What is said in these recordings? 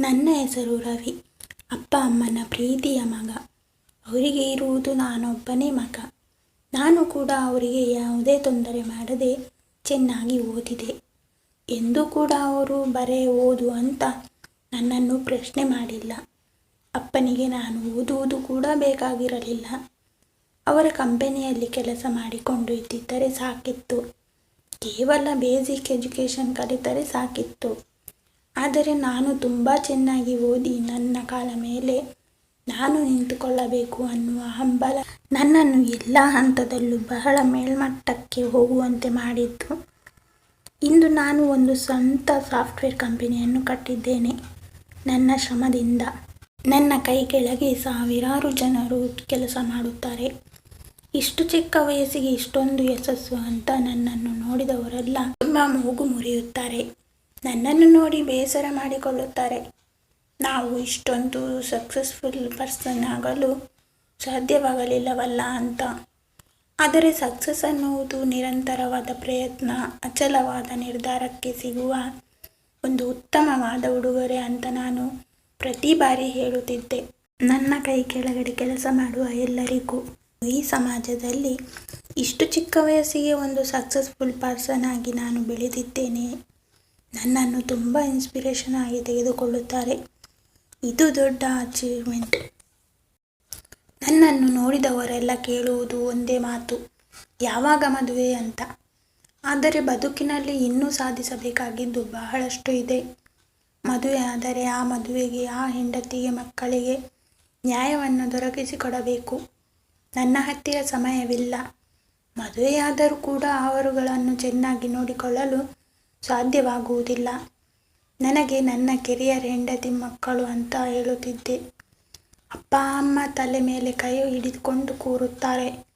ನನ್ನ ಹೆಸರು ರವಿ. ಅಪ್ಪ ಅಮ್ಮನ ಪ್ರೀತಿಯ ಮಗ. ಅವರಿಗೆ ಇರುವುದು ನಾನೊಬ್ಬನೇ ಮಗ. ನಾನು ಕೂಡ ಅವರಿಗೆ ಯಾವುದೇ ತೊಂದರೆ ಮಾಡದೆ ಚೆನ್ನಾಗಿ ಓದಿದೆ. ಎಂದೂ ಕೂಡ ಅವರು ಬರೇ ಓದು ಅಂತ ನನ್ನನ್ನು ಪ್ರಶ್ನೆ ಮಾಡಿಲ್ಲ. ಅಪ್ಪನಿಗೆ ನಾನು ಓದುವುದು ಕೂಡ ಬೇಕಾಗಿರಲಿಲ್ಲ. ಅವರ ಕಂಪನಿಯಲ್ಲಿ ಕೆಲಸ ಮಾಡಿಕೊಂಡು ಇದ್ದಿದ್ದರೆ ಸಾಕಿತ್ತು. ಕೇವಲ ಬೇಸಿಕ್ ಎಜುಕೇಷನ್ ಕಲಿತರೆ ಸಾಕಿತ್ತು. ಆದರೆ ನಾನು ತುಂಬ ಚೆನ್ನಾಗಿ ಓದಿ ನನ್ನ ಕಾಲ ಮೇಲೆ ನಾನು ನಿಂತುಕೊಳ್ಳಬೇಕು ಅನ್ನುವ ಹಂಬಲ ನನ್ನನ್ನು ಎಲ್ಲ ಹಂತದಲ್ಲೂ ಬಹಳ ಮೇಲ್ಮಟ್ಟಕ್ಕೆ ಹೋಗುವಂತೆ ಮಾಡಿತ್ತು. ಇಂದು ನಾನು ಒಂದು ಸ್ವಂತ ಸಾಫ್ಟ್ವೇರ್ ಕಂಪನಿಯನ್ನು ಕಟ್ಟಿದ್ದೇನೆ. ನನ್ನ ಶ್ರಮದಿಂದ ನನ್ನ ಕೈ ಕೆಳಗೆ ಸಾವಿರಾರು ಜನರು ಕೆಲಸ ಮಾಡುತ್ತಾರೆ. ಇಷ್ಟು ಚಿಕ್ಕ ವಯಸ್ಸಿಗೆ ಇಷ್ಟೊಂದು ಯಶಸ್ಸು ಅಂತ ನನ್ನನ್ನು ನೋಡಿದವರೆಲ್ಲ ತುಂಬ ಮೂಗು ಮುರಿಯುತ್ತಾರೆ. ನನ್ನನ್ನು ನೋಡಿ ಬೇಸರ ಮಾಡಿಕೊಳ್ಳುತ್ತಾರೆ. ನಾವು ಇಷ್ಟೊಂದು ಸಕ್ಸಸ್ಫುಲ್ ಪರ್ಸನ್ ಆಗಲು ಸಾಧ್ಯವಾಗಲಿಲ್ಲವಲ್ಲ ಅಂತ. ಆದರೆ ಸಕ್ಸಸ್ ಅನ್ನುವುದು ನಿರಂತರವಾದ ಪ್ರಯತ್ನ, ಅಚಲವಾದ ನಿರ್ಧಾರಕ್ಕೆ ಸಿಗುವ ಒಂದು ಉತ್ತಮವಾದ ಉಡುಗೊರೆ ಅಂತ ನಾನು ಪ್ರತಿ ಬಾರಿ ಹೇಳುತ್ತಿದ್ದೆ. ನನ್ನ ಕೈ ಕೆಳಗಡೆ ಕೆಲಸ ಮಾಡುವ ಎಲ್ಲರಿಗೂ. ಈ ಸಮಾಜದಲ್ಲಿ ಇಷ್ಟು ಚಿಕ್ಕ ವಯಸ್ಸಿಗೆ ಒಂದು ಸಕ್ಸಸ್ಫುಲ್ ಪರ್ಸನ್ ಆಗಿ ನಾನು ಬೆಳೆದಿದ್ದೇನೆ. ನನ್ನನ್ನು ತುಂಬ ಇನ್ಸ್ಪಿರೇಷನ್ ಆಗಿ ತೆಗೆದುಕೊಳ್ಳುತ್ತಾರೆ. ಇದು ದೊಡ್ಡ ಅಚೀವ್ಮೆಂಟ್ ನನ್ನನ್ನು ನೋಡಿದವರೆಲ್ಲ ಕೇಳುವುದು ಒಂದೇ ಮಾತು, ಯಾವಾಗ ಮದುವೆ ಅಂತ. ಆದರೆ ಬದುಕಿನಲ್ಲಿ ಇನ್ನೂ ಸಾಧಿಸಬೇಕಾಗಿದ್ದು ಬಹಳಷ್ಟು ಇದೆ. ಮದುವೆ ಆದರೆ ಆ ಮದುವೆಗೆ, ಆ ಹೆಂಡತಿಗೆ, ಮಕ್ಕಳಿಗೆ ನ್ಯಾಯವನ್ನು ದೊರಕಿಸಿಕೊಡಬೇಕು. ನನ್ನ ಹತ್ತಿರ ಸಮಯವಿಲ್ಲ. ಮದುವೆಯಾದರೂ ಕೂಡ ಅವರುಗಳನ್ನು ಚೆನ್ನಾಗಿ ನೋಡಿಕೊಳ್ಳಲು ಸಾಧ್ಯವಾಗುವುದಿಲ್ಲ. ನನಗೆ ನನ್ನ ಕೆರಿಯರ್ ಹೆಂಡತಿ ಮಕ್ಕಳು ಅಂತ ಹೇಳುತ್ತಿದ್ದೆ. ಅಪ್ಪ, ಅಮ್ಮ ತಲೆ ಮೇಲೆ ಕೈ ಹಿಡಿದುಕೊಂಡು ಕೂರುತ್ತಾರೆ.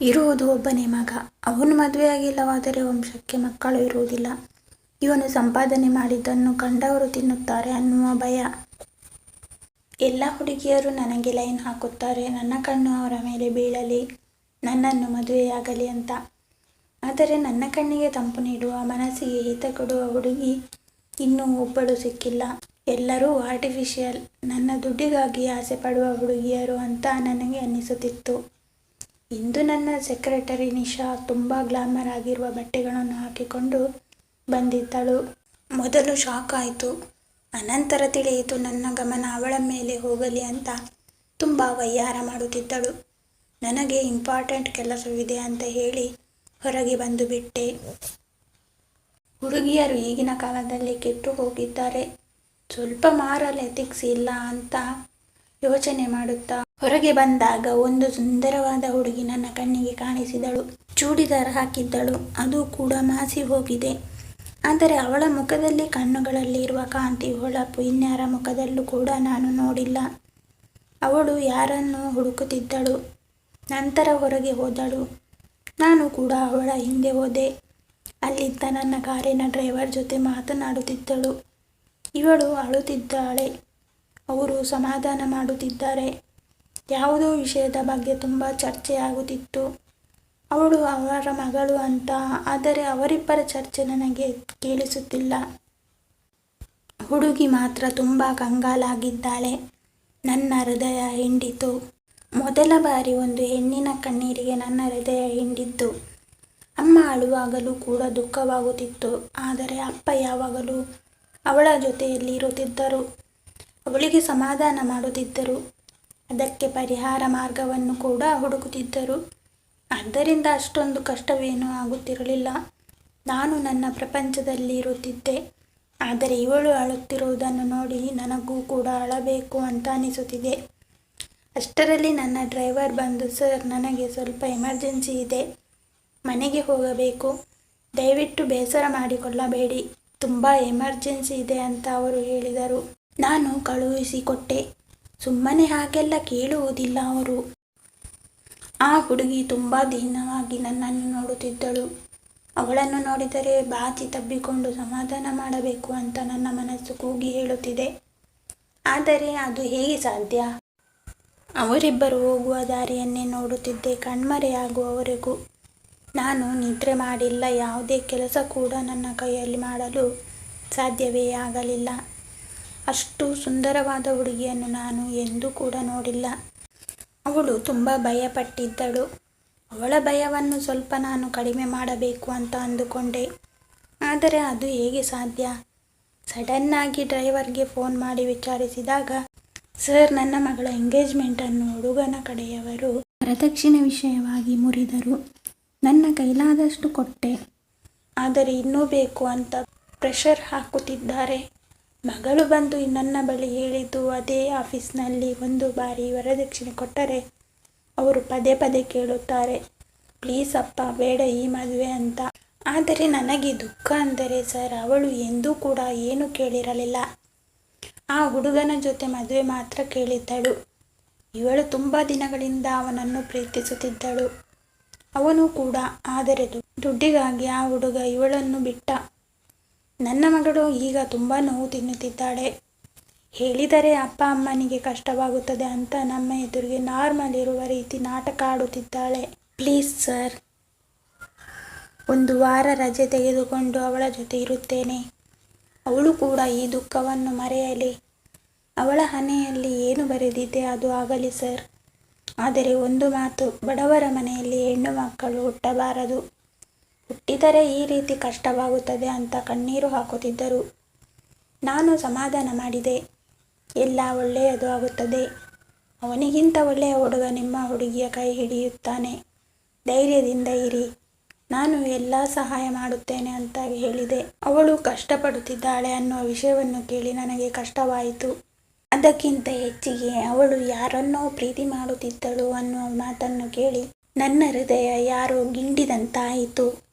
ಇರುವುದು ಒಬ್ಬನೇ ಮಗ. ಅವನು ಮದುವೆಯಾಗಿಲ್ಲವಾದರೆ ವಂಶಕ್ಕೆ ಮಕ್ಕಳು ಇರುವುದಿಲ್ಲ. ಇವನು ಸಂಪಾದನೆ ಮಾಡಿದ್ದನ್ನು ಕಂಡವರು ತಿನ್ನುತ್ತಾರೆ ಅನ್ನುವ ಭಯ. ಎಲ್ಲ ಹುಡುಗಿಯರು ನನಗೆ ಲೈನ್ ಹಾಕುತ್ತಾರೆ. ನನ್ನ ಕಣ್ಣು ಅವರ ಮೇಲೆ ಬೀಳಲಿ. ನನ್ನನ್ನು ಮದುವೆಯಾಗಲಿ ಅಂತ. ಆದರೆ ನನ್ನ ಕಣ್ಣಿಗೆ ತಂಪು ನೀಡುವ, ಮನಸ್ಸಿಗೆ ಹಿತ ಕೊಡುವ ಹುಡುಗಿ ಇನ್ನೂ ಒಬ್ಬಳು ಸಿಕ್ಕಿಲ್ಲ. ಎಲ್ಲರೂ ಆರ್ಟಿಫಿಷಿಯಲ್ ನನ್ನ ದುಡ್ಡಿಗಾಗಿ ಆಸೆ ಪಡುವ ಹುಡುಗಿಯರು ಅಂತ ನನಗೆ ಅನ್ನಿಸುತ್ತಿತ್ತು ಇಂದು ನನ್ನ ಸೆಕ್ರೆಟರಿ ನಿಶಾ ತುಂಬ ಗ್ಲಾಮರ್ ಆಗಿರುವ ಬಟ್ಟೆಗಳನ್ನು ಹಾಕಿಕೊಂಡು ಬಂದಿದ್ದಳು. ಮೊದಲು ಶಾಕ್ ಆಯಿತು. ಅನಂತರ ತಿಳಿಯಿತು ನನ್ನ ಗಮನ ಅವಳ ಮೇಲೆ ಹೋಗಲಿ ಅಂತ ತುಂಬ ವಯ್ಯಾರ ಮಾಡುತ್ತಿದ್ದಳು. ನನಗೆ ಇಂಪಾರ್ಟೆಂಟ್ ಕೆಲಸವಿದೆ ಅಂತ ಹೇಳಿ ಹೊರಗೆ ಬಂದು ಬಿಟ್ಟೆ. ಹುಡುಗಿಯರು ಈಗಿನ ಕಾಲದಲ್ಲಿ ಕೆಟ್ಟು ಹೋಗಿದ್ದಾರೆ. ಸ್ವಲ್ಪ ಮಾರಲ್ ಎಥಿಕ್ಸ್ ಇಲ್ಲ ಅಂತ ಯೋಚನೆ ಮಾಡುತ್ತಾ ಹೊರಗೆ ಬಂದಾಗ ಒಂದು ಸುಂದರವಾದ ಹುಡುಗಿ ನನ್ನ ಕಣ್ಣಿಗೆ ಕಾಣಿಸಿದಳು. ಚೂಡಿದಾರ ಹಾಕಿದ್ದಳು. ಅದು ಕೂಡ ಮಾಸಿ ಹೋಗಿದೆ. ಆದರೆ ಅವಳ ಮುಖದಲ್ಲಿ ಕಣ್ಣುಗಳಲ್ಲಿ ಇರುವ ಕಾಂತಿ ಹೊಳಪು ಇನ್ಯಾರ ಮುಖದಲ್ಲೂ ಕೂಡ ನಾನು ನೋಡಿಲ್ಲ. ಅವಳು ಯಾರನ್ನು ಹುಡುಕುತ್ತಿದ್ದಳು? ನಂತರ ಹೊರಗೆ ಹೋದಳು. ನಾನು ಕೂಡ ಅವಳ ಹಿಂದೆ ಹೋದೆ. ಅಲ್ಲಿದ್ದ ನನ್ನ ಕಾರಿನ ಡ್ರೈವರ್ ಜೊತೆ ಮಾತನಾಡುತ್ತಿದ್ದಳು. ಇವಳು ಅಳುತ್ತಿದ್ದಾಳೆ. ಅವರು ಸಮಾಧಾನ ಮಾಡುತ್ತಿದ್ದಾರೆ. ಯಾವುದೋ ವಿಷಯದ ಬಗ್ಗೆ ತುಂಬ ಚರ್ಚೆಯಾಗುತ್ತಿತ್ತು. ಅವಳು ಅವರ ಮಗಳು ಅಂತ, ಆದರೆ ಅವರಿಬ್ಬರ ಚರ್ಚೆ ನನಗೆ ಕೇಳಿಸುತ್ತಿಲ್ಲ. ಹುಡುಗಿ ಮಾತ್ರ ತುಂಬ ಕಂಗಾಲಾಗಿದ್ದಾಳೆ. ನನ್ನ ಹೃದಯ ಹಿಂಡಿತು. ಮೊದಲ ಬಾರಿ ಒಂದು ಹೆಣ್ಣಿನ ಕಣ್ಣೀರಿಗೆ ನನ್ನ ಹೃದಯ ಹಿಂಡಿದ್ದು ಅಮ್ಮ ಅಳುವಾಗಲೂ ಕೂಡ ದುಃಖವಾಗುತ್ತಿತ್ತು. ಆದರೆ ಅಪ್ಪ ಯಾವಾಗಲೂ ಅವಳ ಜೊತೆಯಲ್ಲಿ ಇರುತ್ತಿದ್ದರು. ಅವಳಿಗೆ ಸಮಾಧಾನ ಮಾಡುತ್ತಿದ್ದರು. ಅದಕ್ಕೆ ಪರಿಹಾರ ಮಾರ್ಗವನ್ನು ಕೂಡ ಹುಡುಕುತ್ತಿದ್ದರು. ಆದ್ದರಿಂದ ಅಷ್ಟೊಂದು ಕಷ್ಟವೇನೂ ಆಗುತ್ತಿರಲಿಲ್ಲ. ನಾನು ನನ್ನ ಪ್ರಪಂಚದಲ್ಲಿ ಇರುತ್ತಿದ್ದೆ. ಆದರೆ ಇವಳು ಅಳುತ್ತಿರುವುದನ್ನು ನೋಡಿ ನನಗೂ ಕೂಡ ಅಳಬೇಕು ಅಂತ ಅನಿಸುತ್ತಿದೆ. ಅಷ್ಟರಲ್ಲಿ ನನ್ನ ಡ್ರೈವರ್ ಬಂದು, ಸರ್, ನನಗೆ ಸ್ವಲ್ಪ ಎಮರ್ಜೆನ್ಸಿ ಇದೆ. ಮನೆಗೆ ಹೋಗಬೇಕು. ದಯವಿಟ್ಟು ಬೇಸರ ಮಾಡಿಕೊಳ್ಳಬೇಡಿ. ತುಂಬ ಎಮರ್ಜೆನ್ಸಿ ಇದೆ, ಅಂತ ಅವರು ಹೇಳಿದರು. ನಾನು ಕಳುಹಿಸಿಕೊಟ್ಟೆ. ಸುಮ್ಮನೆ ಹಾಗೆಲ್ಲ ಕೇಳುವುದಿಲ್ಲ ಅವರು. ಆ ಹುಡುಗಿ ತುಂಬ ದೀನವಾಗಿ ನನ್ನನ್ನು ನೋಡುತ್ತಿದ್ದಳು. ಅವಳನ್ನು ನೋಡಿದರೆ ಬಾಚಿ ತಬ್ಬಿಕೊಂಡು ಸಮಾಧಾನ ಮಾಡಬೇಕು ಅಂತ ನನ್ನ ಮನಸ್ಸು ಕೂಗಿ ಹೇಳುತ್ತಿದೆ. ಆದರೆ ಅದು ಹೇಗೆ ಸಾಧ್ಯ? ಅವರಿಬ್ಬರು ಹೋಗುವ ದಾರಿಯನ್ನೇ ನೋಡುತ್ತಿದ್ದೆ. ಕಣ್ಮರೆಯಾಗುವವರೆಗೂ ನಾನು ನಿದ್ರೆ ಮಾಡಿಲ್ಲ. ಯಾವುದೇ ಕೆಲಸ ಕೂಡ ನನ್ನ ಕೈಯಲ್ಲಿ ಮಾಡಲು ಸಾಧ್ಯವೇ ಆಗಲಿಲ್ಲ. ಅಷ್ಟು ಸುಂದರವಾದ ಹುಡುಗಿಯನ್ನು ನಾನು ಎಂದೂ ಕೂಡ ನೋಡಿಲ್ಲ. ಅವಳು ತುಂಬ ಭಯಪಟ್ಟಿದ್ದಳು. ಅವಳ ಭಯವನ್ನು ಸ್ವಲ್ಪ ನಾನು ಕಡಿಮೆ ಮಾಡಬೇಕು ಅಂತ ಅಂದುಕೊಂಡೆ. ಆದರೆ ಅದು ಹೇಗೆ ಸಾಧ್ಯ? ಸಡನ್ನಾಗಿ ಡ್ರೈವರ್ಗೆ ಫೋನ್ ಮಾಡಿ ವಿಚಾರಿಸಿದಾಗ ಸರ್, ನನ್ನ ಮಗಳ ಎಂಗೇಜ್ಮೆಂಟನ್ನು ಹುಡುಗನ ಕಡೆಯವರು ವರದಕ್ಷಿಣೆ ವಿಷಯವಾಗಿ ಮುರಿದರು. ನನ್ನ ಕೈಲಾದಷ್ಟು ಕೊಟ್ಟೆ. ಆದರೆ ಇನ್ನೂ ಬೇಕು ಅಂತ ಪ್ರೆಷರ್ ಹಾಕುತ್ತಿದ್ದಾರೆ. ಮಗಳು ಬಂದು ನನ್ನ ಬಳಿ ಹೇಳಿದ್ದು ಅದೇ ಆಫೀಸ್ನಲ್ಲಿ ಒಂದು ಬಾರಿ ವರದಕ್ಷಿಣೆ ಕೊಟ್ಟರೆ ಅವರು ಪದೇ ಪದೇ ಕೇಳುತ್ತಾರೆ. ಪ್ಲೀಸ್ ಅಪ್ಪ, ಬೇಡ ಈ ಮದುವೆ ಅಂತ. ಆದರೆ ನನಗೆ ದುಃಖ ಅಂದರೆ ಸರ್, ಅವಳು ಎಂದೂ ಕೂಡ ಏನು ಕೇಳಿರಲಿಲ್ಲ. ಆ ಹುಡುಗನ ಜೊತೆ ಮದುವೆ ಮಾತ್ರ ಕೇಳಿದ್ದಳು. ಇವಳು ತುಂಬ ದಿನಗಳಿಂದ ಅವನನ್ನು ಪ್ರೀತಿಸುತ್ತಿದ್ದಳು. ಅವನು ಕೂಡ, ಆದರೆ ದುಡ್ಡಿಗಾಗಿ ಆ ಹುಡುಗ ಇವಳನ್ನು ಬಿಟ್ಟ. ನನ್ನ ಮಗಳು ಈಗ ತುಂಬ ನೋವು ತಿನ್ನುತ್ತಿದ್ದಾಳೆ. ಹೇಳಿದರೆ ಅಪ್ಪ ಅಮ್ಮನಿಗೆ ಕಷ್ಟವಾಗುತ್ತದೆ ಅಂತ ನಮ್ಮ ಎದುರಿಗೆ ನಾರ್ಮಲ್ ಇರುವ ರೀತಿ ನಾಟಕ ಆಡುತ್ತಿದ್ದಾಳೆ. ಪ್ಲೀಸ್ ಸರ್, ಒಂದು ವಾರ ರಜೆ ತೆಗೆದುಕೊಂಡು ಅವಳ ಜೊತೆ ಇರುತ್ತೇನೆ. ಅವಳು ಕೂಡ ಈ ದುಃಖವನ್ನು ಮರೆಯಲಿ. ಅವಳ ಹಣೆಯಲ್ಲಿ ಏನು ಬರೆದಿದೆ ಅದು ಆಗಲಿ ಸರ್. ಆದರೆ ಒಂದು ಮಾತು, ಬಡವರ ಮನೆಯಲ್ಲಿ ಹೆಣ್ಣು ಮಕ್ಕಳು ಹುಟ್ಟಬಾರದು. ಹುಟ್ಟಿದರೆ ಈ ರೀತಿ ಕಷ್ಟವಾಗುತ್ತದೆ ಅಂತ ಕಣ್ಣೀರು ಹಾಕುತ್ತಿದ್ದರು. ನಾನು ಸಮಾಧಾನ ಮಾಡಿದೆ. ಎಲ್ಲ ಒಳ್ಳೆಯದು ಆಗುತ್ತದೆ. ಅವನಿಗಿಂತ ಒಳ್ಳೆಯ ಹುಡುಗ ನಿಮ್ಮ ಹುಡುಗಿಯ ಕೈ ಹಿಡಿಯುತ್ತಾನೆ. ಧೈರ್ಯದಿಂದ ಇರಿ. ನಾನು ಎಲ್ಲ ಸಹಾಯ ಮಾಡುತ್ತೇನೆ ಅಂತ ಹೇಳಿದೆ. ಅವಳು ಕಷ್ಟಪಡುತ್ತಿದ್ದಾಳೆ ಅನ್ನುವ ವಿಷಯವನ್ನು ಕೇಳಿ ನನಗೆ ಕಷ್ಟವಾಯಿತು. ಅದಕ್ಕಿಂತ ಹೆಚ್ಚಿಗೆ ಅವಳು ಯಾರನ್ನೋ ಪ್ರೀತಿ ಮಾಡುತ್ತಿದ್ದಳು ಅನ್ನುವ ಮಾತನ್ನು ಕೇಳಿ ನನ್ನ ಹೃದಯ ಯಾರೋ ಗಿಂಡಿದಂತಾಯಿತು.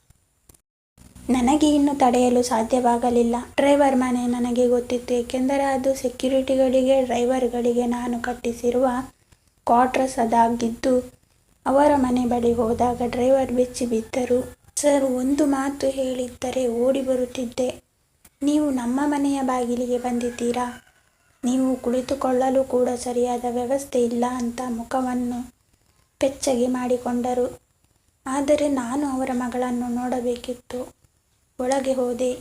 ನನಗೆ ಇನ್ನು ತಡೆಯಲು ಸಾಧ್ಯವಾಗಲಿಲ್ಲ. ಡ್ರೈವರ್ ಮನೆ ನನಗೆ ಗೊತ್ತಿತ್ತು, ಏಕೆಂದರೆ ಅದು ಸೆಕ್ಯೂರಿಟಿಗಳಿಗೆ, ಡ್ರೈವರ್ಗಳಿಗೆ ನಾನು ಕಟ್ಟಿಸಿರುವ ಕ್ವಾರ್ಟರ್ಸ್ ಅದಾಗಿದ್ದು ಅವರ ಮನೆ ಬಳಿ ಹೋದಾಗ ಡ್ರೈವರ್ ಬೆಚ್ಚಿ ಬಿದ್ದರು. ಸರ್, ಒಂದು ಮಾತು ಹೇಳಿದ್ದರೆ ಓಡಿ ಬರುತ್ತಿದ್ದೆ. ನೀವು ನಮ್ಮ ಮನೆಯ ಬಾಗಿಲಿಗೆ ಬಂದಿದ್ದೀರಾ? ನೀವು ಕುಳಿತುಕೊಳ್ಳಲು ಕೂಡ ಸರಿಯಾದ ವ್ಯವಸ್ಥೆ ಇಲ್ಲ ಅಂತ ಮುಖವನ್ನು ಪೆಚ್ಚಗೆ ಮಾಡಿಕೊಂಡರು. ಆದರೆ ನಾನು ಅವರ ಮಗಳನ್ನು ನೋಡಬೇಕಿತ್ತು. ಒಳಗೆ ಹೋದೆ.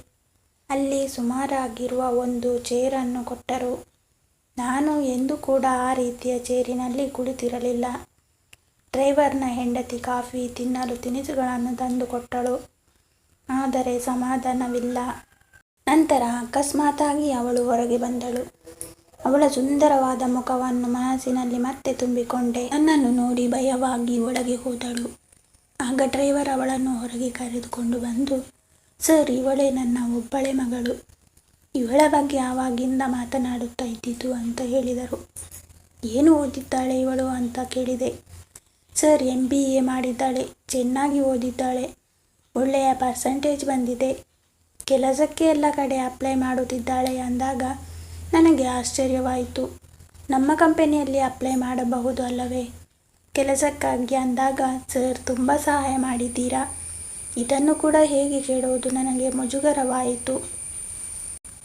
ಅಲ್ಲಿ ಸುಮಾರಾಗಿರುವ ಒಂದು ಚೇರನ್ನು ಕೊಟ್ಟರು. ನಾನು ಎಂದು ಕೂಡ ಆ ರೀತಿಯ ಚೇರಿನಲ್ಲಿ ಕುಳಿತಿರಲಿಲ್ಲ. ಡ್ರೈವರ್ನ ಹೆಂಡತಿ ಕಾಫಿ ತಿನ್ನಲು ತಿನಿಸುಗಳನ್ನು ತಂದು ಕೊಟ್ಟಳು. ಆದರೆ ಸಮಾಧಾನವಿಲ್ಲ. ನಂತರ ಅಕಸ್ಮಾತಾಗಿ ಅವಳು ಹೊರಗೆ ಬಂದಳು. ಅವಳ ಸುಂದರವಾದ ಮುಖವನ್ನು ಮನಸ್ಸಿನಲ್ಲಿ ಮತ್ತೆ ತುಂಬಿಕೊಂಡೆ. ನನ್ನನ್ನು ನೋಡಿ ಭಯವಾಗಿ ಒಳಗೆ ಹೋದಳು. ಆಗ ಡ್ರೈವರ್ ಅವಳನ್ನು ಹೊರಗೆ ಕರೆದುಕೊಂಡು ಬಂದು, ಸರ್, ಇವಳೇ ನನ್ನ ಒಬ್ಬಳೆ ಮಗಳು. ಇವಳ ಬಗ್ಗೆ ಆವಾಗಿಂದ ಮಾತನಾಡುತ್ತಾ ಇದ್ದಿತು ಅಂತ ಹೇಳಿದರು. ಏನು ಓದಿದ್ದಾಳೆ ಇವಳು? ಅಂತ ಕೇಳಿದೆ. ಸರ್ ಎಂ ಬಿ ಎ ಮಾಡಿದ್ದಾಳೆ, ಚೆನ್ನಾಗಿ ಓದಿದ್ದಾಳೆ. ಒಳ್ಳೆಯ ಪರ್ಸಂಟೇಜ್ ಬಂದಿದೆ. ಕೆಲಸಕ್ಕೆ ಎಲ್ಲ ಕಡೆ ಅಪ್ಲೈ ಮಾಡುತ್ತಿದ್ದಾಳೆ ಅಂದಾಗ ನನಗೆ ಆಶ್ಚರ್ಯವಾಯಿತು. ನಮ್ಮ ಕಂಪನಿಯಲ್ಲಿ ಅಪ್ಲೈ ಮಾಡಬಹುದು ಅಲ್ಲವೇ? ಕೆಲಸಕ್ಕಾಗಿ ಅಂದಾಗ, ಸರ್, ತುಂಬ ಸಹಾಯ ಮಾಡಿದ್ದೀರಾ? ಇದನ್ನು ಕೂಡ ಹೇಗೆ ಕೇಳುವುದು ನನಗೆ ಮುಜುಗರವಾಯಿತು.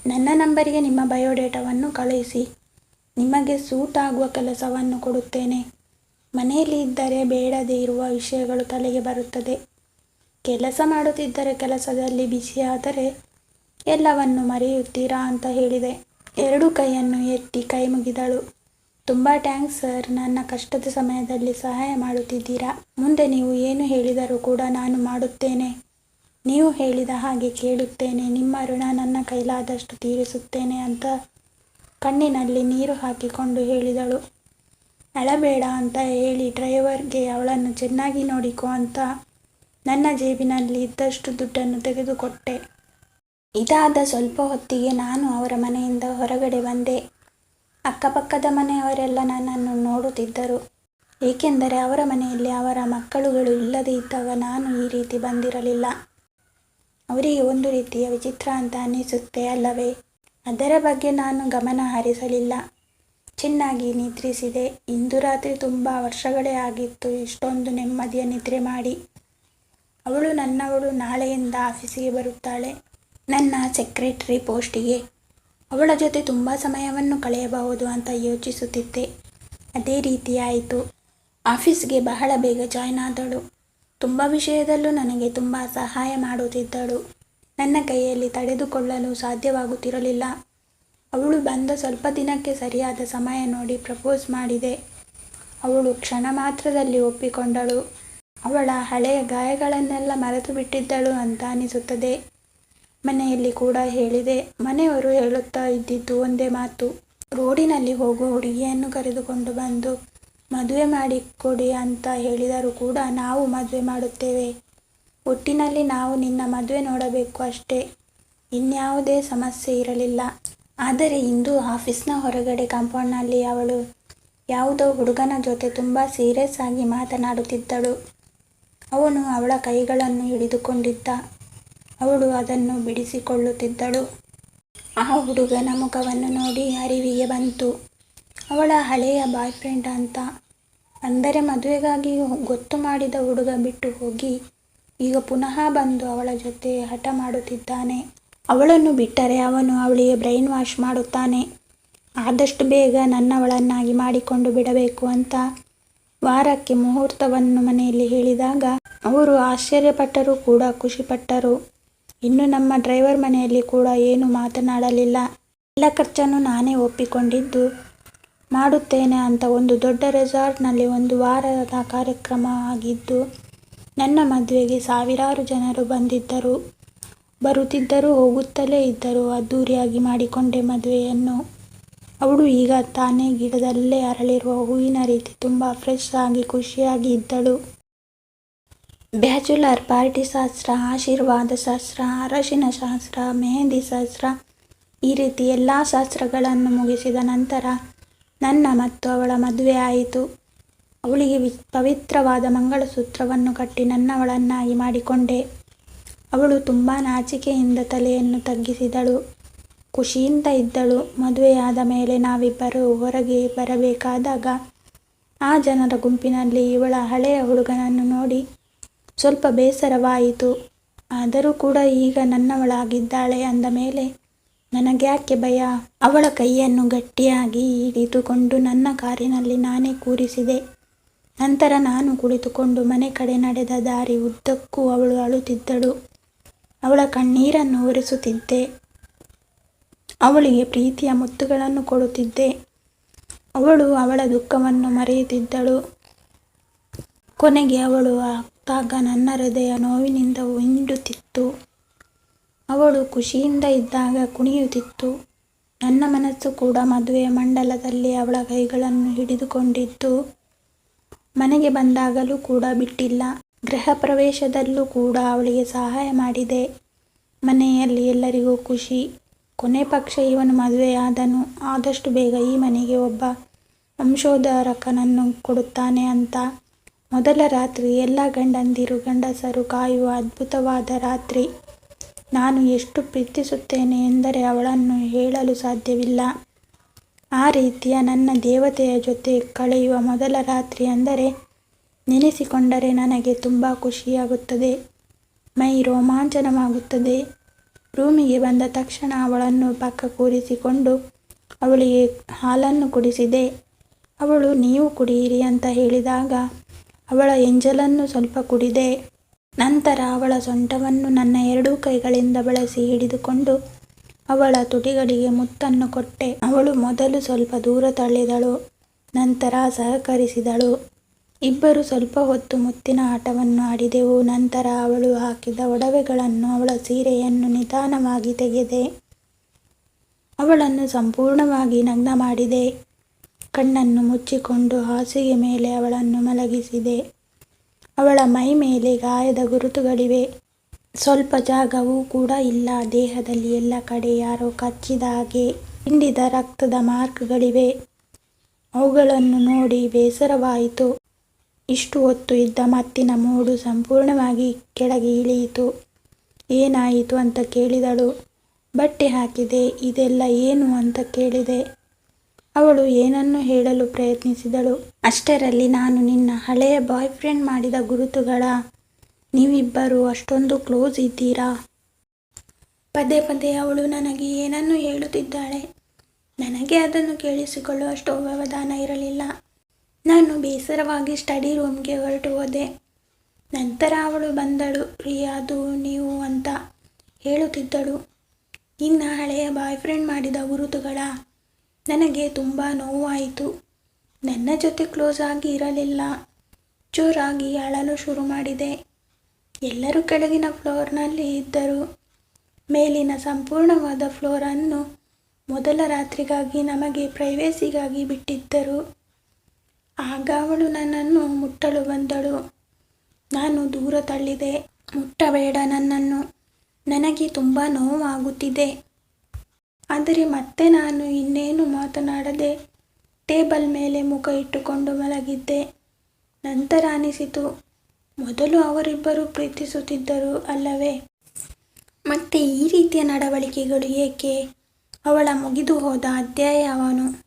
ನನ್ನ ನಂಬರಿಗೆ ನಿಮ್ಮ ಬಯೋಡೇಟಾವನ್ನು ಕಳುಹಿಸಿ. ನಿಮಗೆ ಸೂಟ್ ಆಗುವ ಕೆಲಸವನ್ನು ಕೊಡುತ್ತೇನೆ. ಮನೆಯಲ್ಲಿ ಇದ್ದರೆ ಬೇಡದೇ ಇರುವ ವಿಷಯಗಳು ತಲೆಗೆ ಬರುತ್ತದೆ. ಕೆಲಸ ಮಾಡುತ್ತಿದ್ದರೆ ಕೆಲಸದಲ್ಲಿ ಬಿಸಿಯಾದರೆ ಎಲ್ಲವನ್ನು ಮರೆಯುತ್ತೀರಾ ಅಂತ ಹೇಳಿದೆ. ಎರಡು ಕೈಯನ್ನು ಎತ್ತಿ ಕೈ ಮುಗಿದಳು. ತುಂಬ ಟ್ಯಾಂಕ್ಸ್ ಸರ್ ನನ್ನ ಕಷ್ಟದ ಸಮಯದಲ್ಲಿ ಸಹಾಯ ಮಾಡುತ್ತಿದ್ದೀರಾ? ಮುಂದೆ ನೀವು ಏನು ಹೇಳಿದರೂ ಕೂಡ ನಾನು ಮಾಡುತ್ತೇನೆ. ನೀವು ಹೇಳಿದ ಹಾಗೆ ಕೇಳುತ್ತೇನೆ. ನಿಮ್ಮ ಋಣ ನನ್ನ ಕೈಲಾದಷ್ಟು ತೀರಿಸುತ್ತೇನೆ ಅಂತ ಕಣ್ಣಿನಲ್ಲಿ ನೀರು ಹಾಕಿಕೊಂಡು ಹೇಳಿದಳು. ಅಳಬೇಡ ಅಂತ ಹೇಳಿ ಡ್ರೈವರ್ಗೆ ಅವಳನ್ನು ಚೆನ್ನಾಗಿ ನೋಡಿಕೊ ಅಂತ ನನ್ನ ಜೇಬಿನಲ್ಲಿ ಇದ್ದಷ್ಟು ದುಡ್ಡನ್ನು ತೆಗೆದುಕೊಟ್ಟೆ. ಇದಾದ ಸ್ವಲ್ಪ ಹೊತ್ತಿಗೆ ನಾನು ಅವರ ಮನೆಯಿಂದ ಹೊರಗಡೆ ಬಂದೆ. ಅಕ್ಕಪಕ್ಕದ ಮನೆಯವರೆಲ್ಲ ನನ್ನನ್ನು ನೋಡುತ್ತಿದ್ದರು. ಏಕೆಂದರೆ ಅವರ ಮನೆಯಲ್ಲಿ ಅವರ ಮಕ್ಕಳುಗಳು ಇಲ್ಲದೇ ಇದ್ದಾಗ ನಾನು ಈ ರೀತಿ ಬಂದಿರಲಿಲ್ಲ. ಅವರಿಗೆ ಒಂದು ರೀತಿಯ ವಿಚಿತ್ರ ಅಂತ ಅನ್ನಿಸುತ್ತೆ ಅಲ್ಲವೇ? ಅದರ ಬಗ್ಗೆ ನಾನು ಗಮನ ಹರಿಸಲಿಲ್ಲ. ಚೆನ್ನಾಗಿ ನಿದ್ರಿಸಿದೆ. ಇಂದು ರಾತ್ರಿ ತುಂಬ ವರ್ಷಗಳೇ ಆಗಿತ್ತು. ಇಷ್ಟೊಂದು ನೆಮ್ಮದಿಯ ನಿದ್ರೆ ಮಾಡಿ. ಅವಳು ನನ್ನವಳು ನಾಳೆಯಿಂದ ಆಫೀಸಿಗೆ ಬರುತ್ತಾಳೆ. ನನ್ನ ಸೆಕ್ರೆಟರಿ ಪೋಸ್ಟಿಗೆ. ಅವಳ ಜೊತೆ ತುಂಬ ಸಮಯವನ್ನು ಕಳೆಯಬಹುದು ಅಂತ ಯೋಚಿಸುತ್ತಿದ್ದೆ. ಅದೇ ರೀತಿಯಾಯಿತು ಆಫೀಸ್ಗೆ ಬಹಳ ಬೇಗ ಜಾಯ್ನ್ ಆದಳು. ತುಂಬ ವಿಷಯದಲ್ಲೂ ನನಗೆ ತುಂಬ ಸಹಾಯ ಮಾಡುತ್ತಿದ್ದಳು. ನನ್ನ ಕೈಯಲ್ಲಿ ತಡೆದುಕೊಳ್ಳಲು ಸಾಧ್ಯವಾಗುತ್ತಿರಲಿಲ್ಲ. ಅವಳು ಬಂದ ಸ್ವಲ್ಪ ದಿನಕ್ಕೆ ಸರಿಯಾದ ಸಮಯ ನೋಡಿ ಪ್ರಪೋಸ್ ಮಾಡಿದೆ. ಅವಳು ಕ್ಷಣ ಮಾತ್ರದಲ್ಲಿ ಒಪ್ಪಿಕೊಂಡಳು. ಅವಳ ಹಳೆಯ ಗಾಯಗಳನ್ನೆಲ್ಲ ಮರೆತು ಬಿಟ್ಟಿದ್ದಳು ಅಂತ ಅನಿಸುತ್ತದೆ. ಮನೆಯಲ್ಲಿ ಕೂಡ ಹೇಳಿದೆ. ಮನೆಯವರು ಹೇಳುತ್ತಾ ಇದ್ದಿದ್ದು ಒಂದೇ ಮಾತು. ರೋಡಿನಲ್ಲಿ ಹೋಗುವ ಹುಡುಗಿಯನ್ನು ಕರೆದುಕೊಂಡು ಬಂದು ಮದುವೆ ಮಾಡಿಕೊಡಿ ಅಂತ ಹೇಳಿದರೂ ಕೂಡ ನಾವು ಮದುವೆ ಮಾಡುತ್ತೇವೆ. ಒಟ್ಟಿನಲ್ಲಿ ನಾವು ನಿನ್ನ ಮದುವೆ ನೋಡಬೇಕು ಅಷ್ಟೇ. ಇನ್ಯಾವುದೇ ಸಮಸ್ಯೆ ಇರಲಿಲ್ಲ. ಆದರೆ ಇಂದು ಆಫೀಸ್ನ ಹೊರಗಡೆ ಕಾಂಪೌಂಡ್ನಲ್ಲಿ ಅವಳು ಯಾವುದೋ ಹುಡುಗನ ಜೊತೆ ತುಂಬ ಸೀರಿಯಸ್ ಆಗಿ ಮಾತನಾಡುತ್ತಿದ್ದಳು. ಅವನು ಅವಳ ಕೈಗಳನ್ನು ಹಿಡಿದುಕೊಂಡಿದ್ದ. ಅವಳು ಅದನ್ನು ಬಿಡಿಸಿಕೊಳ್ಳುತ್ತಿದ್ದಳು. ಆ ಹುಡುಗನ ಮುಖವನ್ನು ನೋಡಿ ಅರಿವಿಗೆ ಬಂತು. ಅವಳ ಹಳೆಯ ಬಾಯ್ ಫ್ರೆಂಡ್ ಅಂತ. ಅಂದರೆ ಮದುವೆಗಾಗಿ ಗೊತ್ತು ಮಾಡಿದ ಹುಡುಗ ಬಿಟ್ಟು ಹೋಗಿ ಈಗ ಪುನಃ ಬಂದು ಅವಳ ಜೊತೆ ಹಠ ಮಾಡುತ್ತಿದ್ದಾನೆ. ಅವಳನ್ನು ಬಿಟ್ಟರೆ ಅವನು ಅವಳಿಗೆ ಬ್ರೈನ್ ವಾಶ್ ಮಾಡುತ್ತಾನೆ. ಆದಷ್ಟು ಬೇಗ ನನ್ನವಳನ್ನಾಗಿ ಮಾಡಿಕೊಂಡು ಬಿಡಬೇಕು ಅಂತ ವಾರಕ್ಕೆ ಮುಹೂರ್ತವನ್ನು ಮನೆಯಲ್ಲಿ ಹೇಳಿದಾಗ ಅವರು ಆಶ್ಚರ್ಯಪಟ್ಟರು ಕೂಡ ಖುಷಿಪಟ್ಟರು. ಇನ್ನು ನಮ್ಮ ಡ್ರೈವರ್ ಮನೆಯಲ್ಲಿ ಕೂಡ ಏನು ಮಾತನಾಡಲಿಲ್ಲ. ಎಲ್ಲ ಖರ್ಚನ್ನು ನಾನೇ ಒಪ್ಪಿಕೊಂಡಿದ್ದು. ಮಾಡುತ್ತೇನೆ ಅಂತ ಒಂದು ದೊಡ್ಡ ರೆಸಾರ್ಟ್ನಲ್ಲಿ ಒಂದು ವಾರದ ಕಾರ್ಯಕ್ರಮ ಆಗಿದ್ದು ನನ್ನ ಮದುವೆಗೆ ಸಾವಿರಾರು ಜನರು ಬಂದಿದ್ದರು. ಬರುತ್ತಿದ್ದರು ಹೋಗುತ್ತಲೇ ಇದ್ದರು. ಅದ್ಧೂರಿಯಾಗಿ ಮಾಡಿಕೊಂಡೆ ಮದುವೆಯನ್ನು. ಅವಳು ಈಗ ತಾನೇ ಗಿಡದಲ್ಲೇ ಅರಳಿರುವ ಹೂವಿನ ರೀತಿ ತುಂಬ ಫ್ರೆಶ್ ಆಗಿ ಖುಷಿಯಾಗಿ ಇದ್ದಳು. ಬ್ಯಾಚುಲರ್, ಪಾರ್ಟಿ ಶಾಸ್ತ್ರ, ಆಶೀರ್ವಾದ ಶಾಸ್ತ್ರ, ಅರಶಿನ ಶಾಸ್ತ್ರ, ಮೆಹಂದಿ ಶಾಸ್ತ್ರ ಈ ರೀತಿ ಎಲ್ಲ ಶಾಸ್ತ್ರಗಳನ್ನು ಮುಗಿಸಿದ ನಂತರ ನನ್ನ ಮತ್ತು ಅವಳ ಮದುವೆ ಆಯಿತು. ಅವಳಿಗೆ ಪವಿತ್ರವಾದ ಮಂಗಳಸೂತ್ರವನ್ನು ಕಟ್ಟಿ ನನ್ನವಳನ್ನಾಗಿ ಮಾಡಿಕೊಂಡೆ. ಅವಳು ತುಂಬ ನಾಚಿಕೆಯಿಂದ ತಲೆಯನ್ನು ತಗ್ಗಿಸಿದಳು. ಖುಷಿಯಿಂದ ಇದ್ದಳು. ಮದುವೆಯಾದ ಮೇಲೆ ನಾವಿಬ್ಬರು ಹೊರಗೆ ಬರಬೇಕಾದಾಗ ಆ ಜನರ ಗುಂಪಿನಲ್ಲಿ ಇವಳ ಹಳೆಯ ಹುಡುಗನನ್ನು ನೋಡಿ ಸ್ವಲ್ಪ ಬೇಸರವಾಯಿತು. ಆದರೂ ಕೂಡ ಈಗ ನನ್ನವಳಾಗಿದ್ದಾಳೆ ಅಂದ ಮೇಲೆ, ನನಗ್ಯಾಕೆ ಭಯ? ಅವಳ ಕೈಯನ್ನು ಗಟ್ಟಿಯಾಗಿ ಹಿಡಿದುಕೊಂಡು ನನ್ನ ಕಾರಿನಲ್ಲಿ ನಾನೇ ಕೂರಿಸಿದೆ. ನಂತರ ನಾನು ಕುಳಿತುಕೊಂಡು ಮನೆ ಕಡೆ ನಡೆದ ದಾರಿ ಉದ್ದಕ್ಕೂ ಅವಳು ಅಳುತ್ತಿದ್ದಳು. ಅವಳ ಕಣ್ಣೀರನ್ನು ಒರೆಸುತ್ತಿದ್ದೆ ಅವಳಿಗೆ ಪ್ರೀತಿಯ ಮುತ್ತುಗಳನ್ನು ಕೊಡುತ್ತಿದ್ದೆ. ಅವಳು ಅವಳ ದುಃಖವನ್ನು ಮರೆಯುತ್ತಿದ್ದಳು. ಕೊನೆಗೆ ಅವಳು ಆಗ್ತಾಗ ನನ್ನ ಹೃದಯ ನೋವಿನಿಂದ ಹಿಂಡುತ್ತಿತ್ತು ಅವಳು ಖುಷಿಯಿಂದ ಇದ್ದಾಗ ಕುಣಿಯುತ್ತಿತ್ತು. ನನ್ನ ಮನಸ್ಸು ಕೂಡ ಮದುವೆಯ ಮಂಡಲದಲ್ಲಿ ಅವಳ ಕೈಗಳನ್ನು ಹಿಡಿದುಕೊಂಡಿದ್ದು ಮನೆಗೆ ಬಂದಾಗಲೂ ಕೂಡ ಬಿಟ್ಟಿಲ್ಲ. ಗೃಹ ಪ್ರವೇಶದಲ್ಲೂ ಕೂಡ ಅವಳಿಗೆ ಸಹಾಯ ಮಾಡಿದೆ. ಮನೆಯಲ್ಲಿ ಎಲ್ಲರಿಗೂ ಖುಷಿ. ಕೊನೆ ಪಕ್ಷ ಇವನು ಮದುವೆಯಾದನು ಆದಷ್ಟು ಬೇಗ ಈ ಮನೆಗೆ ಒಬ್ಬ ವಂಶೋಧಾರಕನನ್ನು ಕೊಡುತ್ತಾನೆ ಅಂತ. ಮೊದಲ ರಾತ್ರಿ ಎಲ್ಲ ಗಂಡಂದಿರು, ಗಂಡಸರು ಕಾಯುವ ಅದ್ಭುತವಾದ ರಾತ್ರಿ. ನಾನು ಎಷ್ಟು ಪ್ರೀತಿಸುತ್ತೇನೆ ಎಂದರೆ ಅವಳನ್ನು ಹೇಳಲು ಸಾಧ್ಯವಿಲ್ಲ. ಆ ರೀತಿಯ ನನ್ನ ದೇವತೆಯ ಜೊತೆ ಕಳೆಯುವ ಮೊದಲ ರಾತ್ರಿ ಅಂದರೆ ನೆನೆಸಿಕೊಂಡರೆ ನನಗೆ ತುಂಬ ಖುಷಿಯಾಗುತ್ತದೆ. ಮೈ ರೋಮಾಂಚನವಾಗುತ್ತದೆ. ರೂಮಿಗೆ ಬಂದ ತಕ್ಷಣ ಅವಳನ್ನು ಪಕ್ಕ ಕೂರಿಸಿಕೊಂಡು ಅವಳಿಗೆ ಹಾಲನ್ನು ಕುಡಿಸಿದೆ. ಅವಳು, ನೀವು ಕುಡಿಯಿರಿ ಅಂತ ಹೇಳಿದಾಗ ಅವಳ ಎಂಜಲನ್ನು ಸ್ವಲ್ಪ ಕುಡಿದೆ. ನಂತರ ಅವಳ ಸೊಂಟವನ್ನು ನನ್ನ ಎರಡೂ ಕೈಗಳಿಂದ ಬಳಸಿ ಹಿಡಿದುಕೊಂಡು ಅವಳ ತುಟಿಗಳಿಗೆ ಮುತ್ತನ್ನು ಕೊಟ್ಟೆ. ಅವಳು ಮೊದಲು ಸ್ವಲ್ಪ ದೂರ ತಳ್ಳಿದಳು, ನಂತರ ಸಹಕರಿಸಿದಳು. ಇಬ್ಬರು ಸ್ವಲ್ಪ ಹೊತ್ತು ಮುತ್ತಿನ ಆಟವನ್ನು ಆಡಿದೆವು. ನಂತರ ಅವಳು ಹಾಕಿದ ಒಡವೆಗಳನ್ನು ಅವಳ ಸೀರೆಯನ್ನು ನಿಧಾನವಾಗಿ ತೆಗೆದೆ ಅವಳನ್ನು ಸಂಪೂರ್ಣವಾಗಿ ನಗ್ನ ಮಾಡಿದೆ. ಕಣ್ಣನ್ನು ಮುಚ್ಚಿಕೊಂಡು ಹಾಸಿಗೆ ಮೇಲೆ ಅವಳನ್ನು ಮಲಗಿಸಿದೆ. ಅವಳ ಮೈ ಮೇಲೆ ಗಾಯದ ಗುರುತುಗಳಿವೆ. ಸ್ವಲ್ಪ ಜಾಗವೂ ಕೂಡ ಇಲ್ಲ. ದೇಹದಲ್ಲಿ ಎಲ್ಲ ಕಡೆ ಯಾರೋ ಕಚ್ಚಿದ ಹಾಗೆ ಹಿಂಡಿದ ರಕ್ತದ ಮಾರ್ಕ್ಗಳಿವೆ. ಅವುಗಳನ್ನು ನೋಡಿ ಬೇಸರವಾಯಿತು. ಇಷ್ಟು ಹೊತ್ತು ಇದ್ದ ಮತ್ತಿನ ಮೂಡು ಸಂಪೂರ್ಣವಾಗಿ ಕೆಳಗೆ ಇಳಿಯಿತು. ಏನಾಯಿತು ಅಂತ ಕೇಳಿದಳು. ಬಟ್ಟೆ ಹಾಕಿದೆ, ಇದೆಲ್ಲ ಏನು ಅಂತ ಕೇಳಿದೆ. ಅವಳು ಏನನ್ನು ಹೇಳಲು ಪ್ರಯತ್ನಿಸಿದಳು. ಅಷ್ಟರಲ್ಲಿ ನಾನು ನಿನ್ನ ಹಳೆಯ ಬಾಯ್ ಫ್ರೆಂಡ್ ಮಾಡಿದ ಗುರುತುಗಳ ನೀವಿಬ್ಬರು ಅಷ್ಟೊಂದು ಕ್ಲೋಸ್ ಇದ್ದೀರಾ? ಪದೇ ಪದೇ ಅವಳು ನನಗೆ ಏನನ್ನು ಹೇಳುತ್ತಿದ್ದಾಳೆ. ನನಗೆ ಅದನ್ನು ಕೇಳಿಸಿಕೊಳ್ಳುವಷ್ಟು ವ್ಯವಧಾನ ಇರಲಿಲ್ಲ. ನಾನು ಬೇಸರವಾಗಿ ಸ್ಟಡಿ ರೂಮ್ಗೆ ಹೊರಟು ಹೋದೆ. ನಂತರ ಅವಳು ಬಂದಳು, ಪ್ರಿಯಾ, ಅದು ನೀವು ಅಂತ ಹೇಳುತ್ತಿದ್ದಳು. ಇನ್ನು ಹಳೆಯ ಬಾಯ್ ಫ್ರೆಂಡ್ ಮಾಡಿದ ಗುರುತುಗಳ ನನಗೆ ತುಂಬ ನೋವಾಯಿತು. ನನ್ನ ಜೊತೆ ಕ್ಲೋಸ್ ಆಗಿ ಇರಲಿಲ್ಲ. ಜೋರಾಗಿ ಅಳಲು ಶುರು ಮಾಡಿದೆ. ಎಲ್ಲರೂ ಕೆಳಗಿನ ಫ್ಲೋರ್ನಲ್ಲಿ ಇದ್ದರು. ಮೇಲಿನ ಸಂಪೂರ್ಣವಾದ ಫ್ಲೋರನ್ನು ಮೊದಲ ರಾತ್ರಿಗಾಗಿ ನಮಗೆ ಪ್ರೈವೇಸಿಗಾಗಿ ಬಿಟ್ಟಿದ್ದರು. ಆಗ ಅವಳು ನನ್ನನ್ನು ಮುಟ್ಟಲು ಬಂದಳು. ನಾನು ದೂರ ತಳ್ಳಿದೆ. ಮುಟ್ಟಬೇಡ ನನ್ನನ್ನು. ನನಗೆ ತುಂಬ ನೋವಾಗುತ್ತಿದೆ. ಆದರೆ ಮತ್ತೆ ನಾನು ಇನ್ನೇನು ಮಾತನಾಡದೆ ಟೇಬಲ್ ಮೇಲೆ ಮುಖ ಇಟ್ಟುಕೊಂಡು ಮಲಗಿದ್ದೆ. ನಂತರ ಅನಿಸಿತು, ಮೊದಲು ಅವರಿಬ್ಬರು ಪ್ರೀತಿಸುತ್ತಿದ್ದರು ಅಲ್ಲವೇ? ಮತ್ತೆ ಈ ರೀತಿಯ ನಡವಳಿಕೆಗಳು ಏಕೆ? ಅವಳ ಮುಗಿದು ಹೋದ ಅಧ್ಯಾಯ ಅವನು.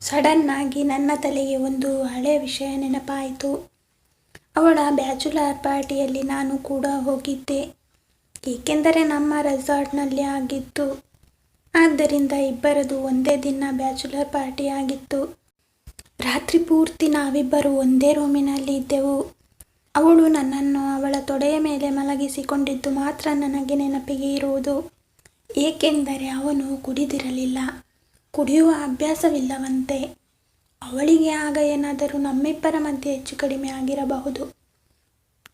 ಸಡನ್ನಾಗಿ ನನ್ನ ತಲೆಗೆ ಒಂದು ಹಳೆಯ ವಿಷಯ ನೆನಪಾಯಿತು. ಅವಳ ಬ್ಯಾಚುಲರ್ ಪಾರ್ಟಿಯಲ್ಲಿ ನಾನು ಕೂಡ ಹೋಗಿದ್ದೆ. ಏಕೆಂದರೆ ನಮ್ಮ ರೆಸಾರ್ಟ್ನಲ್ಲಿ ಆಗಿತ್ತು. ಆದ್ದರಿಂದ ಇಬ್ಬರದು ಒಂದೇ ದಿನ ಬ್ಯಾಚುಲರ್ ಪಾರ್ಟಿ ಆಗಿತ್ತು. ರಾತ್ರಿ ಪೂರ್ತಿ ನಾವಿಬ್ಬರು ಒಂದೇ ರೂಮಿನಲ್ಲಿ ಇದ್ದೆವು. ಅವಳು ನನ್ನನ್ನು ಅವಳ ತೊಡೆಯ ಮೇಲೆ ಮಲಗಿಸಿಕೊಂಡಿದ್ದು ಮಾತ್ರ ನನಗೆ ನೆನಪಿಗೆ ಇರುವುದು. ಏಕೆಂದರೆ ಅವನು ಕುಡಿದಿರಲಿಲ್ಲ. ಕುಡಿಯುವ ಅಭ್ಯಾಸವಿಲ್ಲವಂತೆ ಅವಳಿಗೆ ಆಗ ಏನಾದರೂ ನಮ್ಮಿಬ್ಬರ ಮಧ್ಯೆ ಹೆಚ್ಚು ಕಡಿಮೆ ಆಗಿರಬಹುದು.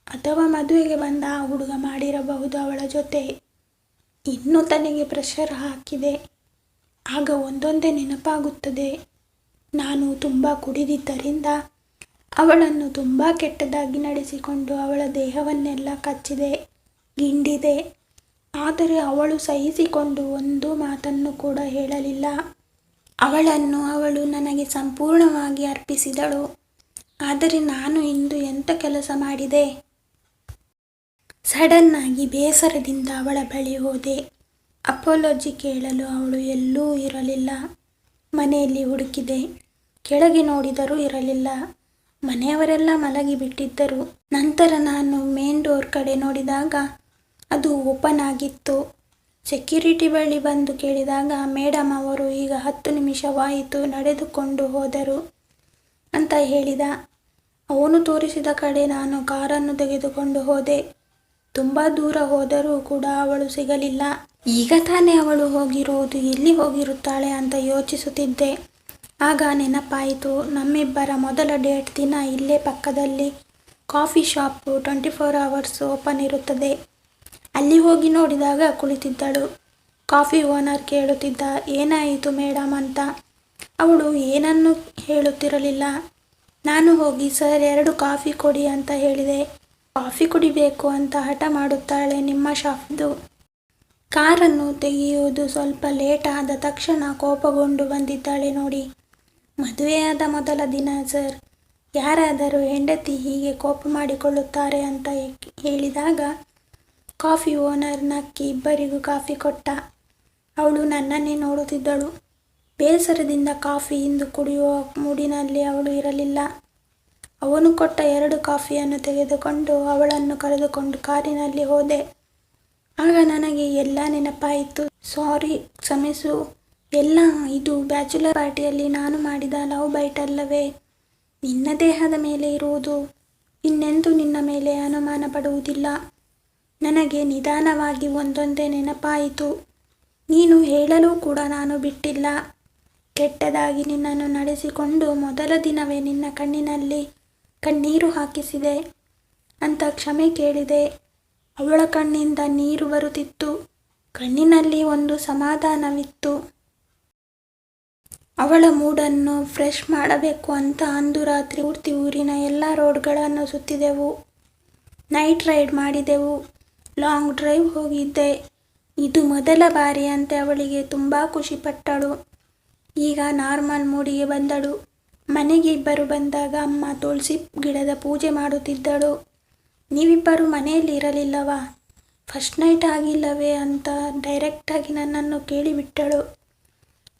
ಅಥವಾ ಮದುವೆಗೆ ಬಂದ ಆ ಹುಡುಗ ಮಾಡಿರಬಹುದು ಅವಳ ಜೊತೆ. ಇನ್ನೂ ತನಗೆ ಪ್ರೆಷರ್ ಹಾಕಿದೆ. ಆಗ ಒಂದೊಂದೇ ನೆನಪಾಗುತ್ತದೆ. ನಾನು ತುಂಬ ಕುಡಿದಿದ್ದರಿಂದ ಅವಳನ್ನು ತುಂಬ ಕೆಟ್ಟದಾಗಿ ನಡೆಸಿಕೊಂಡು ಅವಳ ದೇಹವನ್ನೆಲ್ಲ ಕಚ್ಚಿದೆ, ಗಿಂಡಿದೆ. ಆದರೆ ಅವಳು ಸಹಿಸಿಕೊಂಡು ಒಂದು ಮಾತನ್ನು ಕೂಡ ಹೇಳಲಿಲ್ಲ. ಅವಳನ್ನು ಅವಳು ನನಗೆ ಸಂಪೂರ್ಣವಾಗಿ ಅರ್ಪಿಸಿದಳು. ಆದರೆ ನಾನು ಇಂದು ಎಂಥ ಕೆಲಸ ಮಾಡಿದೆ? ಸಡನ್ನಾಗಿ ಬೇಸರದಿಂದ ಅವಳ ಬಳಿ ಹೋದೆ. ಅಪೋಲಜಿ ಕೇಳಲು ಅವಳು ಎಲ್ಲೂ ಇರಲಿಲ್ಲ. ಮನೆಯಲ್ಲಿ ಹುಡುಕಿದೆ. ಕೆಳಗೆ ನೋಡಿದರೂ ಇರಲಿಲ್ಲ. ಮನೆಯವರೆಲ್ಲ ಮಲಗಿಬಿಟ್ಟಿದ್ದರು. ನಂತರ ನಾನು ಮೇನ್ ಡೋರ್ ಕಡೆ ನೋಡಿದಾಗ ಅದು ಓಪನ್ ಆಗಿತ್ತು. ಸೆಕ್ಯೂರಿಟಿ ಬಳಿ ಬಂದು ಕೇಳಿದಾಗ ಮೇಡಮ್ ಅವರು ಈಗ ಹತ್ತು ನಿಮಿಷವಾಯಿತು, ನಡೆದುಕೊಂಡು ಹೋದರು ಅಂತ ಹೇಳಿದ. ಅವನು ತೋರಿಸಿದ ಕಡೆ ನಾನು ಕಾರನ್ನು ತೆಗೆದುಕೊಂಡು ಹೋದೆ. ತುಂಬ ದೂರ ಹೋದರೂ ಕೂಡ ಅವಳು ಸಿಗಲಿಲ್ಲ. ಈಗ ತಾನೇ ಅವಳು ಹೋಗಿರುವುದು ಎಲ್ಲಿ ಹೋಗಿರುತ್ತಾಳೆ ಅಂತ ಯೋಚಿಸುತ್ತಿದ್ದೆ. ಆಗ ನೆನಪಾಯಿತು, ನಮ್ಮಿಬ್ಬರ ಮೊದಲ ಡೇಟ್ ದಿನ ಇಲ್ಲೇ ಪಕ್ಕದಲ್ಲಿ coffee shop twenty four hours open ಇರುತ್ತದೆ. ಅಲ್ಲಿ ಹೋಗಿ ನೋಡಿದಾಗ ಕುಳಿತಿದ್ದಳು. ಕಾಫಿ ಓನರ್ ಕೇಳುತ್ತಿದ್ದ, ಏನಾಯಿತು ಮೇಡಮ್ ಅಂತ? ಅವಳು ಏನನ್ನು ಹೇಳುತ್ತಿರಲಿಲ್ಲ. ನಾನು ಹೋಗಿ, ಸರ್, ಎರಡು ಕಾಫಿ ಕೊಡಿ ಅಂತ ಹೇಳಿದೆ. ಕಾಫಿ ಕುಡಿಬೇಕು ಅಂತ ಹಠ ಮಾಡುತ್ತಾಳೆ ನಿಮ್ಮ ಶಾಪ್ದು ಕಾರನ್ನು ತೆಗೆಯುವುದು ಸ್ವಲ್ಪ ಲೇಟ್ ಆದ ತಕ್ಷಣ ಕೋಪಗೊಂಡು ಬಂದಿದ್ದಾಳೆ ನೋಡಿ. ಮದುವೆಯಾದ ಮೊದಲ ದಿನ, ಸರ್. ಯಾರಾದರೂ ಹೆಂಡತಿ ಹೀಗೆ ಕೋಪ ಮಾಡಿಕೊಳ್ಳುತ್ತಾರೆ ಅಂತ ಹೇಳಿದಾಗ ಕಾಫಿ ಓನರ್ನ ಅಕ್ಕಿ ಇಬ್ಬರಿಗೂ ಕಾಫಿ ಕೊಟ್ಟ. ಅವಳು ನನ್ನನ್ನೇ ನೋಡುತ್ತಿದ್ದಳು. ಬೇಸರದಿಂದ ಕಾಫಿ ಇಂದು ಕುಡಿಯುವ ಮೂಡಿನಲ್ಲಿ ಅವಳು ಇರಲಿಲ್ಲ. ಅವನು ಕೊಟ್ಟ ಎರಡು ಕಾಫಿಯನ್ನು ತೆಗೆದುಕೊಂಡು ಅವಳನ್ನು ಕರೆದುಕೊಂಡು ಕಾರಿನಲ್ಲಿ ಹೋದೆ. ಆಗ ನನಗೆ ಎಲ್ಲ ನೆನಪಾಯಿತು. ಸಾರಿ ಕ್ಷಮಿಸು ಎಲ್ಲ ಇದು ಬ್ಯಾಚುಲರ್ ಪಾರ್ಟಿಯಲ್ಲಿ ನಾನು ಮಾಡಿದ ಲವ್ ಬೈಟ್ ಅಲ್ಲವೇ? ನಿನ್ನ ದೇಹದ ಮೇಲೆ ಇರುವುದು. ಇನ್ನೆಂದೂ ನಿನ್ನ ಮೇಲೆ ಅನುಮಾನ ಪಡುವುದಿಲ್ಲ ನನಗೆ ನಿಧಾನವಾಗಿ ಒಂದೊಂದೇ ನೆನಪಾಯಿತು. ನೀನು ಹೇಳಲು ಕೂಡ ನಾನು ಬಿಟ್ಟಿಲ್ಲ. ಕೆಟ್ಟದಾಗಿ ನಿನ್ನನ್ನು ನಡೆಸಿಕೊಂಡು ಮೊದಲ ದಿನವೇ ನಿನ್ನ ಕಣ್ಣಿನಲ್ಲಿ ಕಣ್ಣೀರು ಹಾಕಿಸಿದೆ. ಅಂತ ಕ್ಷಮೆ ಕೇಳಿದೆ. ಅವಳ ಕಣ್ಣಿಂದ ನೀರು ಬರುತ್ತಿತ್ತು. ಕಣ್ಣಿನಲ್ಲಿ ಒಂದು ಸಮಾಧಾನವಿತ್ತು. ಅವಳ ಮೂಡನ್ನು ಫ್ರೆಶ್ ಮಾಡಬೇಕು ಅಂತ ಅಂದು ರಾತ್ರಿ ಪೂರ್ತಿ ಊರಿನ ಎಲ್ಲ ರೋಡ್ಗಳನ್ನು ಸುತ್ತಿದೆವು. ನೈಟ್ ರೈಡ್ ಮಾಡಿದೆವು. ಲಾಂಗ್ ಡ್ರೈವ್ ಹೋಗಿದ್ದೆ. ಇದು ಮೊದಲ ಬಾರಿ ಅಂತ ಅವಳಿಗೆ ತುಂಬ ಖುಷಿಪಟ್ಟಳು ಈಗ ನಾರ್ಮಲ್ ಮೂಡಿಗೆ ಬಂದಳು. ಮನೆಗೆ ಇಬ್ಬರು ಬಂದಾಗ ಅಮ್ಮ ತುಳಸಿ ಗಿಡದ ಪೂಜೆ ಮಾಡುತ್ತಿದ್ದಳು. ನೀವಿಬ್ಬರು ಮನೆಯಲ್ಲಿ ಇರಲಿಲ್ಲವಾ? ಫಸ್ಟ್ ನೈಟ್ ಆಗಿಲ್ಲವೇ ಅಂತ ಡೈರೆಕ್ಟಾಗಿ ನನ್ನನ್ನು ಕೇಳಿಬಿಟ್ಟಳು.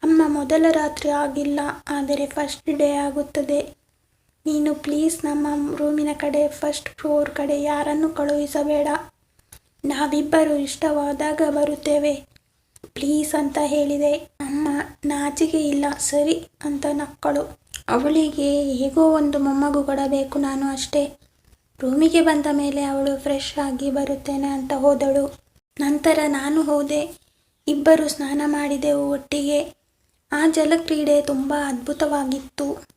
ಅಮ್ಮ, ಮೊದಲ ರಾತ್ರಿ ಆಗಿಲ್ಲ, ಆದರೆ ಫಸ್ಟ್ ಡೇ ಆಗುತ್ತದೆ. ನೀನು ಪ್ಲೀಸ್ ನಮ್ಮ ರೂಮಿನ ಕಡೆ, ಫಸ್ಟ್ ಫ್ಲೋರ್ ಕಡೆ ಯಾರನ್ನು ಕಳುಹಿಸಬೇಡ. ನಾವಿಬ್ಬರು ಇಷ್ಟವಾದಾಗ ಬರುತ್ತೇವೆ. ಪ್ಲೀಸ್ ಅಂತ ಹೇಳಿದೆ. ಅಮ್ಮ, ನಾಚಿಕೆ ಇಲ್ಲ. ಸರಿ ಅಂತ ನಕ್ಕಳು. ಅವಳಿಗೆ ಹೇಗೋ ಒಂದು ಮೊಮ್ಮಗು ಕೊಡಬೇಕು ನಾನು ಅಷ್ಟೇ. ರೂಮಿಗೆ ಬಂದ ಮೇಲೆ ಅವಳು ಫ್ರೆಶ್ ಆಗಿ ಬರುತ್ತೇನೆ ಅಂತ ಹೋದಳು. ನಂತರ ನಾನು ಹೋದೆ. ಇಬ್ಬರು ಸ್ನಾನ ಮಾಡಿದೆವು ಒಟ್ಟಿಗೆ. ಆ ಜಲಕ್ರೀಡೆ ತುಂಬ ಅದ್ಭುತವಾಗಿತ್ತು.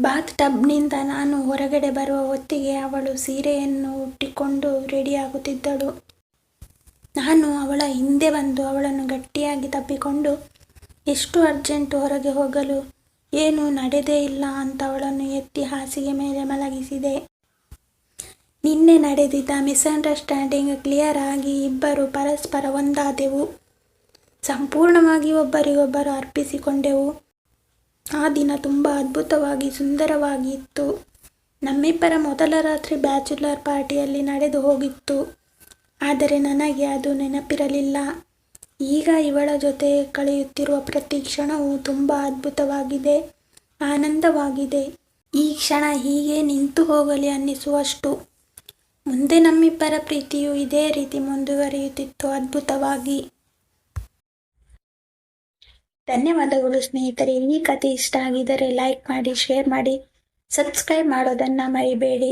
ಬಾತ್ ಟಬ್ನಿಂದ ನಾನು ಹೊರಗಡೆ ಬರುವ ಹೊತ್ತಿಗೆ ಅವಳು ಸೀರೆಯನ್ನು ಉಟ್ಟಿಕೊಂಡು ರೆಡಿಯಾಗುತ್ತಿದ್ದಳು. ನಾನು ಅವಳ ಹಿಂದೆ ಬಂದು ಅವಳನ್ನು ಗಟ್ಟಿಯಾಗಿ ತಪ್ಪಿಕೊಂಡು, ಎಷ್ಟು ಅರ್ಜೆಂಟು ಹೊರಗೆ ಹೋಗಲು ಏನು ನಡೆದೇ ಇಲ್ಲ ಅಂತ ಅವಳನ್ನು ಎತ್ತಿ ಹಾಸಿಗೆ ಮೇಲೆ ಮಲಗಿಸಿದೆ. ನಿನ್ನೆ ನಡೆದಿದ್ದ ಮಿಸ್ಅಂಡರ್ಸ್ಟ್ಯಾಂಡಿಂಗ್ ಕ್ಲಿಯರ್ ಆಗಿ ಇಬ್ಬರು ಪರಸ್ಪರ ಒಂದಾದೆವು ಸಂಪೂರ್ಣವಾಗಿ ಒಬ್ಬರಿಗೊಬ್ಬರು ಅರ್ಪಿಸಿಕೊಂಡೆವು. ಆ ದಿನ ತುಂಬ ಅದ್ಭುತವಾಗಿ ಸುಂದರವಾಗಿತ್ತು. ನಮ್ಮಿಬ್ಬರ ಮೊದಲ ರಾತ್ರಿ ಬ್ಯಾಚುಲರ್ ಪಾರ್ಟಿಯಲ್ಲಿ ನಡೆದು ಹೋಗಿತ್ತು. ಆದರೆ ನನಗೆ ಅದು ನೆನಪಿರಲಿಲ್ಲ. ಈಗ ಇವಳ ಜೊತೆ ಕಳೆಯುತ್ತಿರುವ ಪ್ರತಿ ಕ್ಷಣವೂ ತುಂಬ ಅದ್ಭುತವಾಗಿದೆ, ಆನಂದವಾಗಿದೆ. ಈ ಕ್ಷಣ ಹೀಗೆ ನಿಂತು ಹೋಗಲಿ ಅನ್ನಿಸುವಷ್ಟು. ಮುಂದೆ ನಮ್ಮಿಬ್ಬರ ಪ್ರೀತಿಯು ಇದೇ ರೀತಿ ಮುಂದುವರಿಯುತ್ತಿತ್ತು ಅದ್ಭುತವಾಗಿ. ಧನ್ಯವಾದಗಳು ಸ್ನೇಹಿತರೆ. ಈ ಕಥೆ ಇಷ್ಟ ಆಗಿದ್ದರೆ ಲೈಕ್ ಮಾಡಿ ಶೇರ್ ಮಾಡಿ ಸಬ್ಸ್ಕ್ರೈಬ್ ಮಾಡೋದನ್ನು ಮರಿಬೇಡಿ.